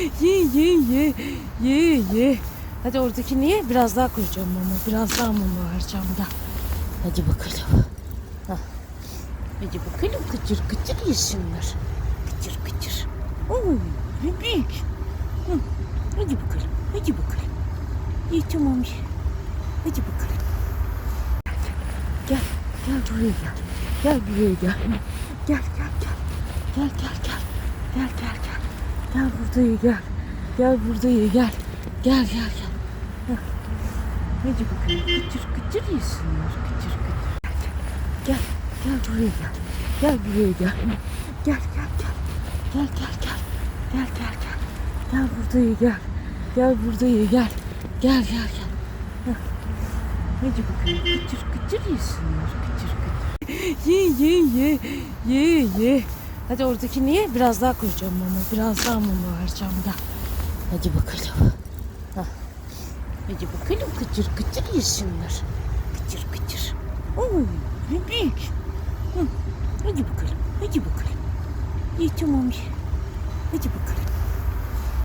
Ye ye ye. Ye ye. Hadi oradaki niye? Biraz daha koyacağım mama. Biraz daha mama vereceğim gel. Hadi bakalım. Hah. Hadi bakalım kıçır kıçır yesinler. Kıçır kıçır. Oy bebek. Hı. Hadi bakalım. Hadi bakalım. İyi tamam. Hadi bakalım. Gel. Gel buraya gel. Gel buraya gel. Gel gel gel. Gel gel gel. Gel gel gel. Gel burada ye gel. Gel burada ye gel. Gel gel gel. Hadi bakalım. Kıçır kıçır yesinler. Kıçır kıçır. Gel. Gel buraya gel. Gel buraya gel. Gel gel gel. Gel gel gel. Gel gel gel. Gel burada ye gel. Gel burada ye gel. Gel gel gel. Hadi bakalım. Kıçır kıçır yesinler. Kıçır kıçır. Ye ye ye. Ye ye. Hadi oradaki niye? Biraz daha koyacağım mama. Biraz daha mama vereceğim gel. Hadi bakalım. Hah. Hadi bakalım kıçır kıçır yesinler. Kıçır kıçır. Oy bebek. Hı. Hadi bakalım. Hadi bakalım. İyi tamam. Hadi bakalım.